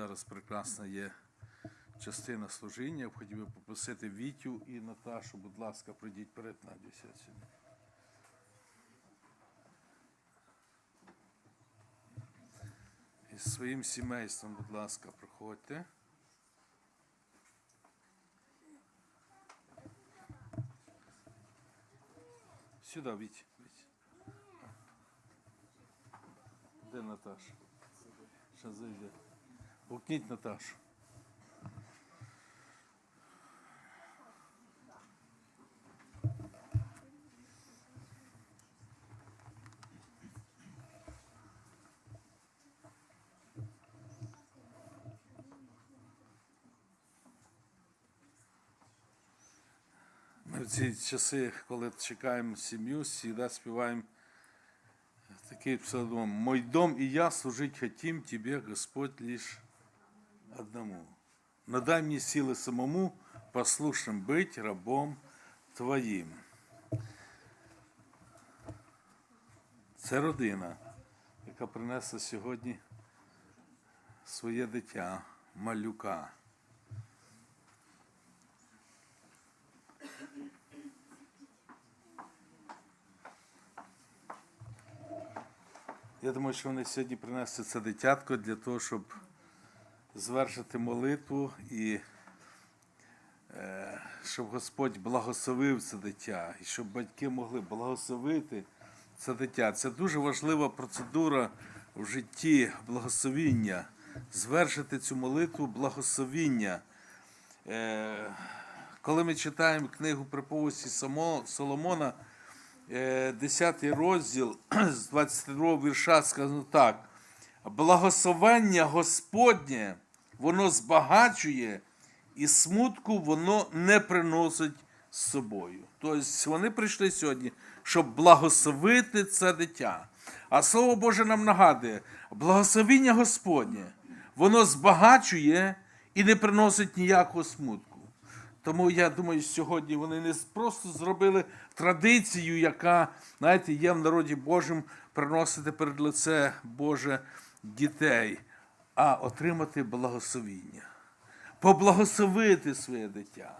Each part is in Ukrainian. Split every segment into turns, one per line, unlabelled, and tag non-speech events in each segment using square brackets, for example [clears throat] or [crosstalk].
Зараз прекрасна є частина служіння. Я хотів би попросити Вітю і Наташу, будь ласка, прийдіть перед Надю сядь сюди. Із своїм сімейством, будь ласка, проходьте. Сюди. Віть. Де Наташа? Ще зайде. Гукніть Наташу. Ми в ці часи, коли чекаємо сім'ю, завжди співаємо такий псалом. Мой дом и я служить хотим тебе, Господь, лишь одному. Надай мне силы самому послушным быть рабом Твоїм. Це родина, яка принесла сьогодні своє дитя, малюка. Я думаю, що вони сьогодні принесли це дитятко для того, щоб звершити молитву і е, щоб Господь благословив це дитя, і щоб батьки могли благословити це дитя. Це дуже важлива процедура в житті благословіння. Звершити цю молитву благословіння. Е, коли ми читаємо книгу приповісті Соломона, е, 10 розділ [clears throat] з 22 вірша сказано так. Благословення Господнє, воно збагачує, і смутку воно не приносить з собою. Тобто вони прийшли сьогодні, щоб благословити це дитя. А Слово Боже нам нагадує, благословіння Господнє, воно збагачує і не приносить ніякого смутку. Тому я думаю, сьогодні вони не просто зробили традицію, яка, знаєте, є в народі Божому приносити перед лице Боже дітей, а отримати благословіння, поблагословити своє дитя.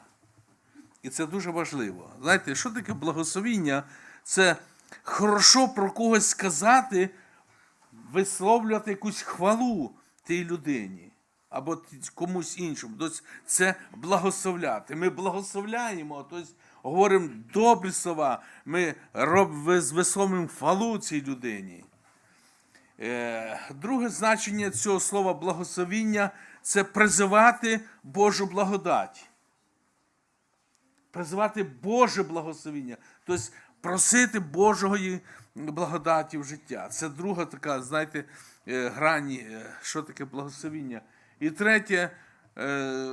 І це дуже важливо. Знаєте, що таке благословіння? Це хорошо про когось сказати, висловлювати якусь хвалу тій людині або комусь іншому. Тобто це благословляти. Ми благословляємо, тобто говоримо добрі слова, ми висловлюємо хвалу цій людині. Е, Друге значення цього слова благословіння це призивати Божу благодать. Призивати Боже благословіння, тобто просити Божої благодаті в життя. Це друга така, знаєте, е, грані, е, що таке благословіння. І третє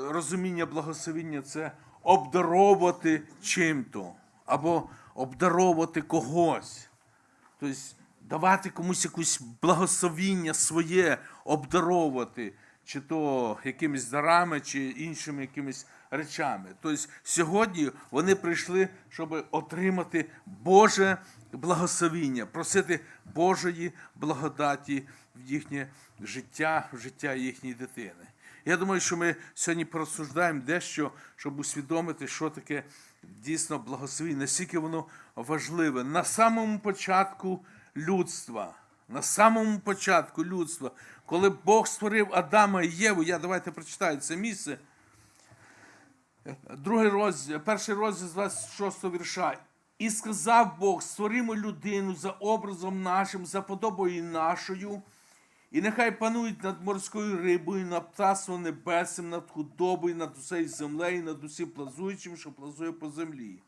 розуміння благословіння це обдаровувати чим-то або обдаровувати когось. Тобто давати комусь якусь благословіння своє, обдаровувати, чи то якимись дарами, чи іншими якимись речами. Тобто сьогодні вони прийшли, щоб отримати Боже благословіння, просити Божої благодаті в їхнє життя, в життя їхньої дитини. Я думаю, що ми сьогодні порозсуждаємо дещо, щоб усвідомити, що таке дійсно благословіння, наскільки воно важливе. На самому початку людства, на самому початку людства, коли Бог створив Адама і Єву, я давайте прочитаю це місце. Другий розділ, перший розділ з 26 вірша. І сказав Бог: створимо людину за образом нашим, за подобою нашою, і нехай панують над морською рибою, над птаством небесним, над худобою, над усею землею, над усім плазуючим, що плазує по землі.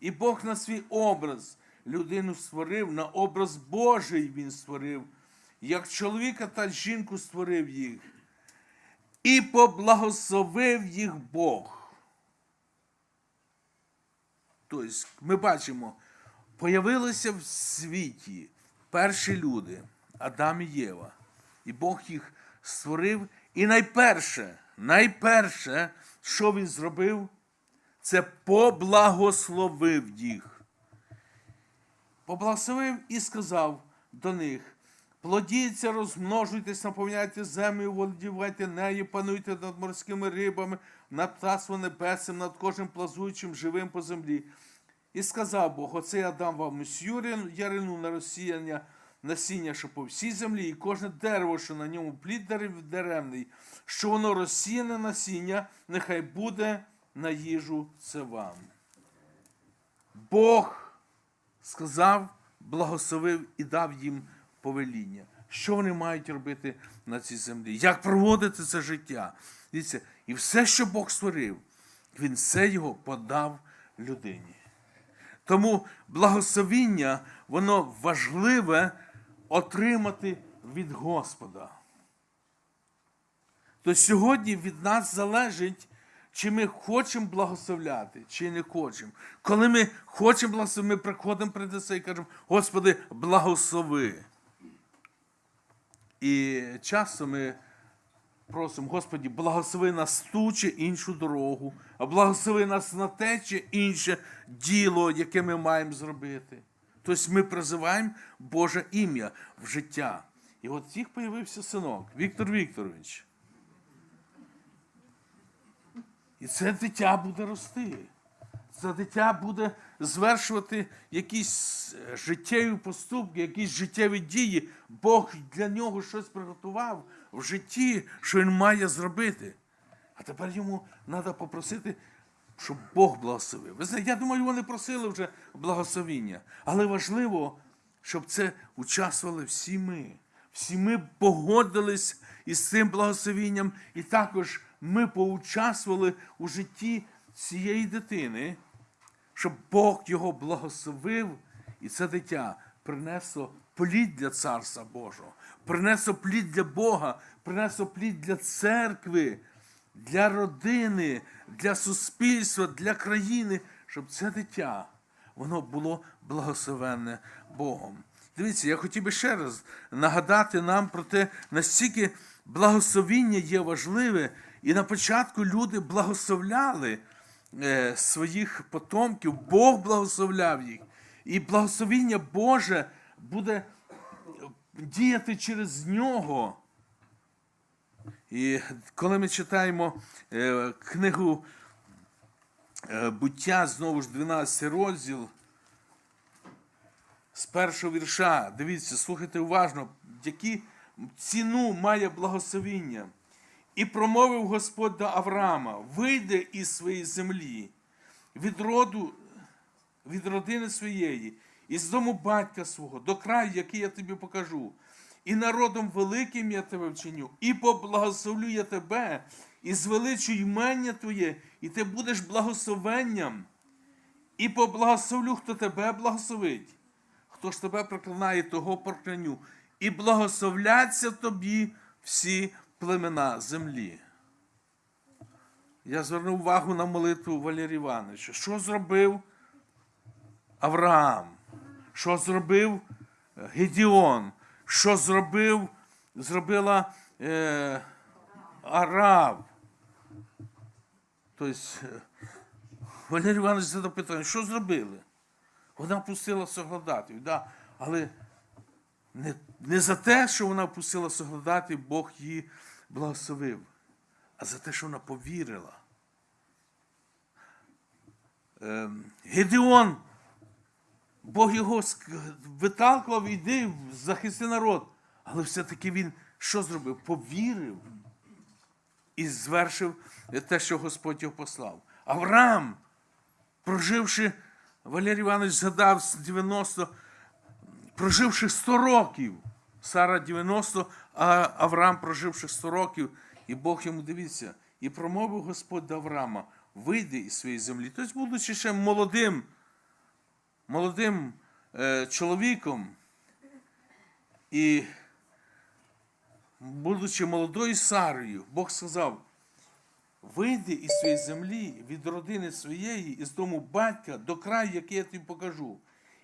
І Бог на свій образ людину створив, на образ Божий він створив, як чоловіка та жінку створив їх. І поблагословив їх Бог. Тобто, ми бачимо, появилися в світі перші люди, Адам і Єва. І Бог їх створив. І найперше, найперше, що він зробив, це поблагословив їх. Поблагословив і сказав до них: Плодіться, розмножуйтесь, наповняйте землю, володівайте нею, пануйте над морськими рибами, над птаством небесним, над кожним плазуючим живим по землі. І сказав Бог: оце я дам вам усю ярину на розсіяння насіння, що по всій землі, і кожне дерево, що на ньому плід дерев- деревний, що воно розсіяне насіння, нехай буде на їжу це вам. Бог сказав, благословив і дав їм повеління. Що вони мають робити на цій землі? Як проводити це життя? Дивіться, і все, що Бог створив, Він все його подав людині. Тому благословіння, воно важливе отримати від Господа. То сьогодні від нас залежить, чи ми хочемо благословляти, чи не хочемо. Коли ми хочемо благословити, ми приходимо перед це і кажемо, Господи, благослови. І часто ми просимо, Господі, благослови нас ту чи іншу дорогу, а благослови нас на те чи інше діло, яке ми маємо зробити. Тобто ми призиваємо Боже ім'я в життя. І от їх появився синок Віктор Вікторович. І це дитя буде рости. Це дитя буде звершувати якісь е, життєві поступки, якісь життєві дії. Бог для нього щось приготував в житті, що він має зробити. А тепер йому треба попросити, щоб Бог благословив. Ви знаєте, я думаю, вони просили вже благословіння. Але важливо, щоб це участвували всі ми. Всі ми погодились із цим благословінням, і також ми поучаствували у житті цієї дитини, щоб Бог його благословив, і це дитя принесло плід для Царства Божого, принесло плід для Бога, принесло плід для церкви, для родини, для суспільства, для країни, щоб це дитя воно було благословенне Богом. Дивіться, я хотів би ще раз нагадати нам про те, наскільки благословіння є важливе, і на початку люди благословляли е, своїх потомків, Бог благословляв їх. І благословіння Боже буде діяти через нього. І коли ми читаємо е, книгу е, буття, знову ж 12 розділ, з першого вірша, дивіться, слухайте уважно, які ціну має благословіння. І промовив Господь до Авраама: вийди із своєї землі, від роду, від родини своєї, із дому батька свого, до краю, який я тобі покажу. І народом великим я тебе вчиню, і поблагословлю я тебе, і звеличу ймення твоє, і ти будеш благословенням. І поблагословлю, хто тебе благословить. Хто ж тебе проклинає, того прокляню. І благословляться тобі всі племена землі. Я звернув увагу на молитву Валерія Івановича. Що зробив Авраам? Що зробив е, Гедіон? Що зробив, зробила е, Араб? Тобто, е, Валерій Іванович задав питання, що зробили? Вона впустила соглядатів, да? але не, не за те, що вона впустила соглядатів, Бог її благословив, а за те, що вона повірила. Ем, Гедеон, Бог його виталкував, іди, захисти народ. Але все-таки він що зробив? Повірив і звершив те, що Господь його послав. Авраам, проживши, Валерій Іванович згадав з 90, проживши 100 років, Сара 90, а Авраам проживши 100 років, і Бог йому дивіться, і промовив Господь до Авраама, вийди із своєї землі. Тобто, будучи ще молодим, молодим е, чоловіком, і будучи молодою Сарою, Бог сказав, Вийди із своєї землі, від родини своєї, із дому батька, до краю, який я тобі покажу.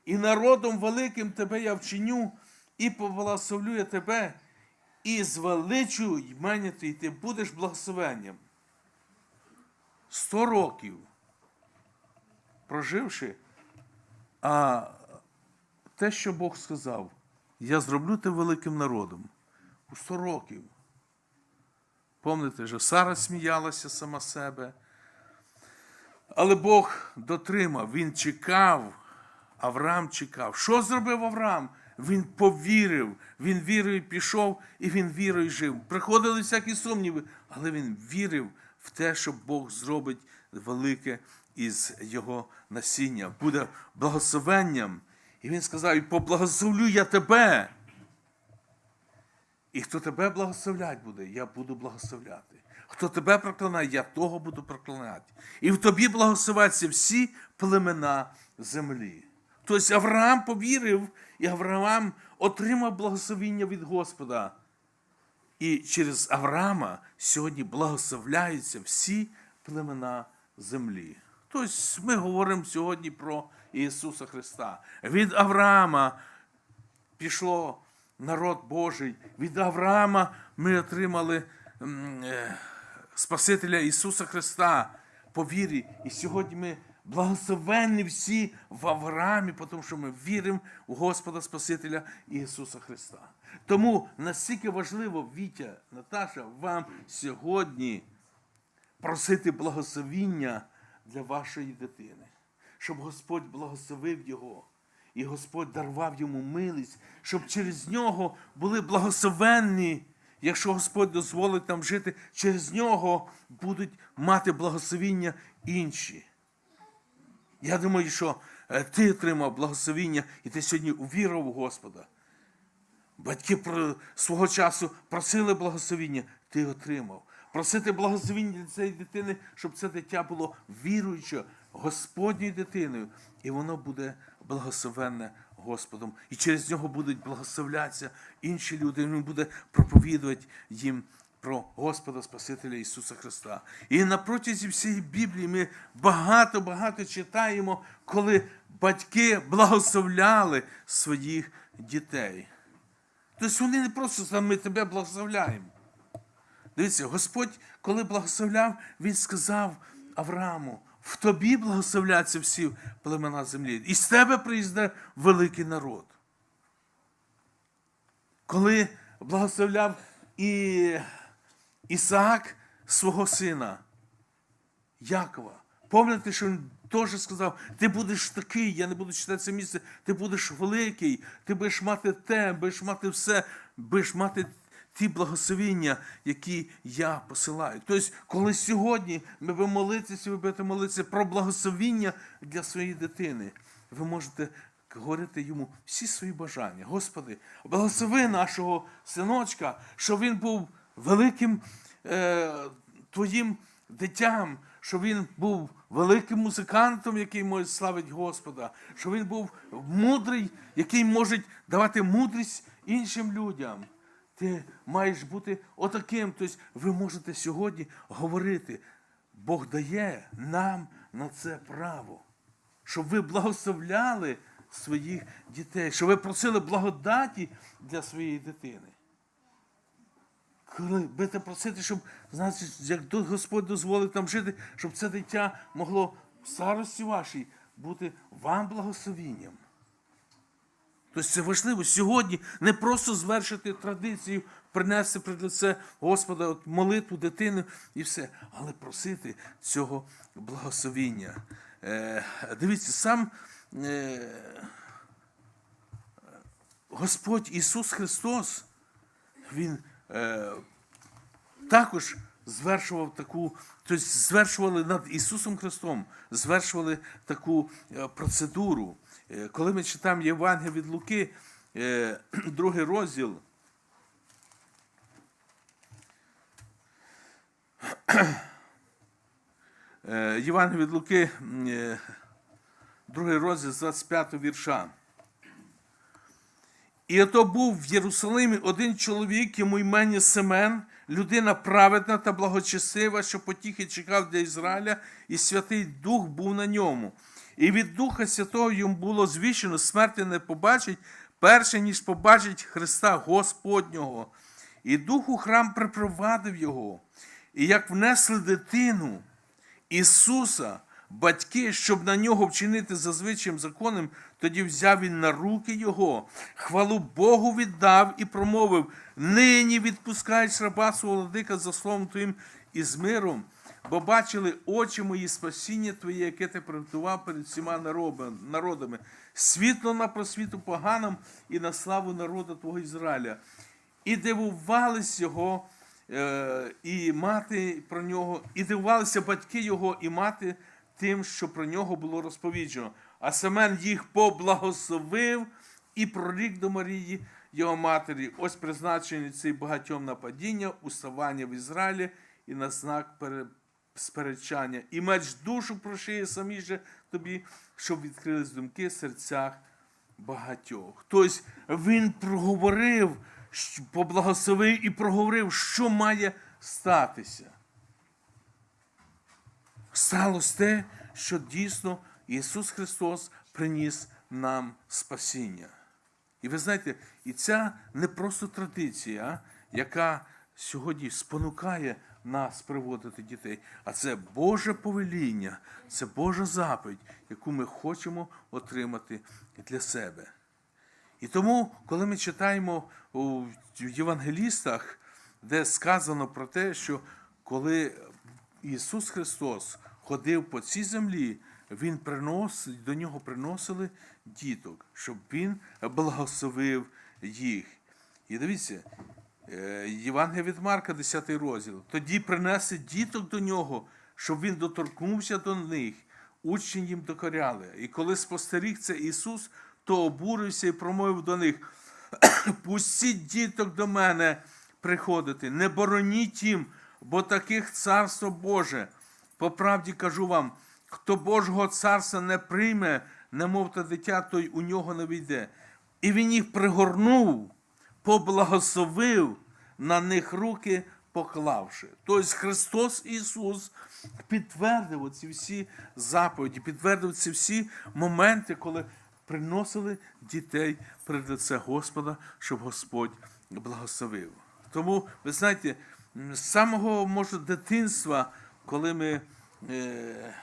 І народом великим тебе я вчиню, і поблагословлю я тебе, і звеличу ймення твій, ти будеш благословенням. Сто років проживши, а те, що Бог сказав, я зроблю тебе великим народом. У 100 років. Пам'ятаєте, що Сара сміялася сама себе. Але Бог дотримав, він чекав, Авраам чекав. Що зробив Авраам? Він повірив, він вірою пішов і він вірою жив. Приходили всякі сумніви, але він вірив в те, що Бог зробить велике із його насіння, буде благословенням. І він сказав: і поблагословлю я тебе. І хто тебе благословлять буде, я буду благословляти. Хто тебе проклинає, я того буду проклинати. І в тобі благословляться всі племена землі. Тобто Авраам повірив, і Авраам отримав благословіння від Господа. І через Авраама сьогодні благословляються всі племена землі. Тобто ми говоримо сьогодні про Ісуса Христа. Від Авраама пішло народ Божий. Від Авраама ми отримали е, Спасителя Ісуса Христа по вірі. І сьогодні ми благословенні всі в Авраамі, тому що ми віримо в Господа Спасителя Ісуса Христа. Тому настільки важливо, Вітя, Наташа, вам сьогодні просити благословіння для вашої дитини, щоб Господь благословив його. І Господь дарував йому милість, щоб через нього були благословенні. Якщо Господь дозволить нам жити, через нього будуть мати благословіння інші. Я думаю, що е, ти отримав благословіння, і ти сьогодні увірував в Господа. Батьки свого часу просили благословіння, ти отримав. Просити благословіння для цієї дитини, щоб це дитя було віруюче Господньою дитиною, і воно буде благословенне Господом. І через нього будуть благословлятися інші люди. Він буде проповідувати їм про Господа Спасителя Ісуса Христа. І на протязі всієї Біблії ми багато-багато читаємо, коли батьки благословляли своїх дітей. Тобто вони не просто сказали, ми тебе благословляємо. Дивіться, Господь, коли благословляв, Він сказав Аврааму, в тобі благословляться всі племена землі, і з тебе приїзде великий народ. Коли благословляв і Ісаак свого сина Якова, пам'ятаєте, що він теж сказав: ти будеш такий, я не буду читати це місце, ти будеш великий, ти будеш мати те, будеш мати все, будеш мати ті благословіння, які я посилаю. Тобто, коли сьогодні ми будемо молитися, ви будете молитися про благословіння для своєї дитини, ви можете говорити йому всі свої бажання. Господи, благослови нашого синочка, щоб він був великим е, твоїм дитям, щоб він був великим музикантом, який може славити Господа, щоб він був мудрий, який може давати мудрість іншим людям. Ти маєш бути отаким. Тобто ви можете сьогодні говорити, Бог дає нам на це право, щоб ви благословляли своїх дітей, щоб ви просили благодаті для своєї дитини. Коли будете просити, щоб, значить, як Господь дозволить нам жити, щоб це дитя могло в старості вашій бути вам благословінням. Тобто це важливо сьогодні не просто звершити традицію, принести пред лице Господа от молитву дитини і все, але просити цього благословіння. Е, дивіться, сам е, Господь Ісус Христос, Він також звершував таку, тобто звершували над Ісусом Христом, звершували таку е, процедуру. Е, Коли ми читаємо Євангелія від Луки, е, [clears throat] другий розділ. Е, Євангелія від Луки, е, другий розділ з 25 вірша. І ото був в Єрусалимі один чоловік, йому імені Семен, людина праведна та благочестива, що потіхи чекав для Ізраїля, і Святий Дух був на ньому. І від Духа Святого йому було звіщено, смерти не побачить, перше, ніж побачить Христа Господнього. І Дух у храм припровадив його. І як внесли дитину Ісуса, батьки, щоб на нього вчинити за звичаєм законом, тоді взяв він на руки його, хвалу Богу віддав і промовив: Нині відпускаєш раба свого владика за словом твоїм і з миром, бо бачили очі мої спасіння Твоє, яке ти приготував перед всіма народами- народами, світло на просвіту поганам і на славу народу Твого Ізраїля. І дивувались його, е, і мати про нього, і дивувалися батьки його, і мати тим, що про нього було розповіджено. А Семен їх поблагословив і прорік до Марії, його матері. Ось призначений цей багатьом нападіння, уставання в Ізраїлі і на знак пере- сперечання. І меч душу прошиє самі же тобі, щоб відкрились думки в серцях багатьох. Тобто він проговорив, поблагословив і проговорив, що має статися. Сталося те, що дійсно Ісус Христос приніс нам спасіння. І ви знаєте, і ця не просто традиція, яка сьогодні спонукає нас приводити дітей, а це Боже повеління, це Божа заповідь, яку ми хочемо отримати для себе. І тому, коли ми читаємо у Євангелістах, де сказано про те, що коли Ісус Христос ходив по цій землі, Він принос, до нього приносили діток, щоб Він благословив їх. І дивіться, е, Євангелія від Марка, 10 розділ. Тоді принесли діток до нього, щоб він доторкнувся до них. Учні їм докоряли. І коли спостеріг це Ісус, то обурився і промовив до них: Пустіть діток до мене приходити, не бороніть їм, бо таких царство Боже. По правді кажу вам, хто Божого царства не прийме, немов та дитя, той у нього не війде. І він їх пригорнув, поблагословив, на них руки поклавши. Тобто Христос Ісус підтвердив оці всі заповіді, підтвердив ці всі моменти, коли приносили дітей перед лице Господа, щоб Господь благословив. Тому, ви знаєте, з самого може дитинства, коли ми е,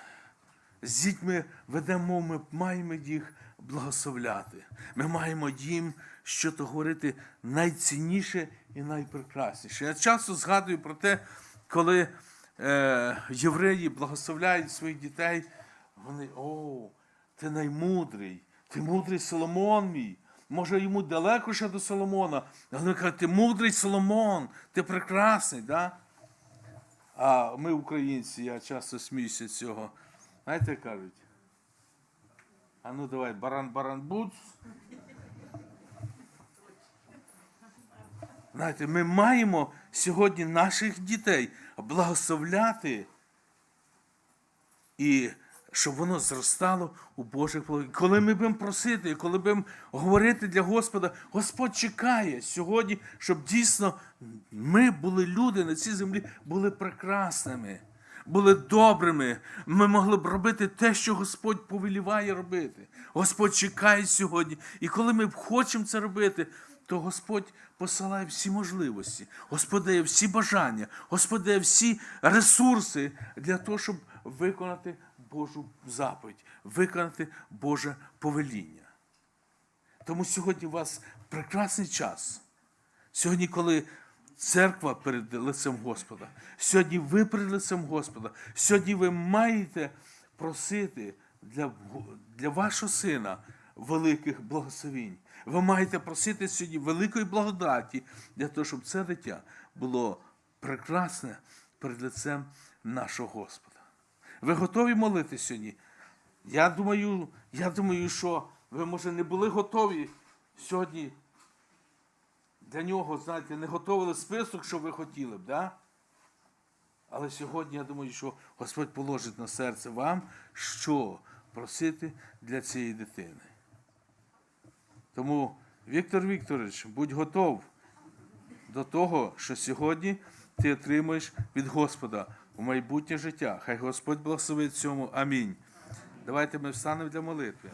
з дітьми ведемо, ми маємо їх благословляти. Ми маємо їм що то говорити найцінніше і найпрекрасніше. Я часто згадую про те, коли е, євреї благословляють своїх дітей, вони о, ти наймудрий, ти мудрий Соломон мій. Може, йому далеко ще до Соломона, але кажуть, ти мудрий Соломон, ти прекрасний. Да? А ми, українці, я часто сміюся цього. Знаєте, кажуть? А ну давай, баран, баран, буц. Знаєте, ми маємо сьогодні наших дітей благословляти і щоб воно зростало у Божих благодать. Коли ми будемо просити, коли будемо говорити для Господа, Господь чекає сьогодні, щоб дійсно ми були люди на цій землі, були прекрасними, були добрими. Ми могли б робити те, що Господь повеліває робити. Господь чекає сьогодні. І коли ми хочемо це робити, то Господь посилає всі можливості, Господь дає всі бажання, Господь дає всі ресурси для того, щоб виконати Божу заповідь, виконати Боже повеління. Тому сьогодні у вас прекрасний час. Сьогодні, коли церква перед лицем Господа, сьогодні ви перед лицем Господа, сьогодні ви маєте просити для, для вашого сина великих благословінь. Ви маєте просити сьогодні великої благодаті для того, щоб це дитя було прекрасне перед лицем нашого Господа. Ви готові молити сьогодні? Я думаю, я думаю, що ви, може, не були готові сьогодні для нього, знаєте, не готували список, що ви хотіли б, да? Але сьогодні я думаю, що Господь положить на серце вам, що просити для цієї дитини. Тому, Віктор Вікторович, будь готов до того, що сьогодні ти отримаєш від Господа у майбутнє життя. Хай Господь благословить цьому. Амінь. Давайте ми встанемо для молитви.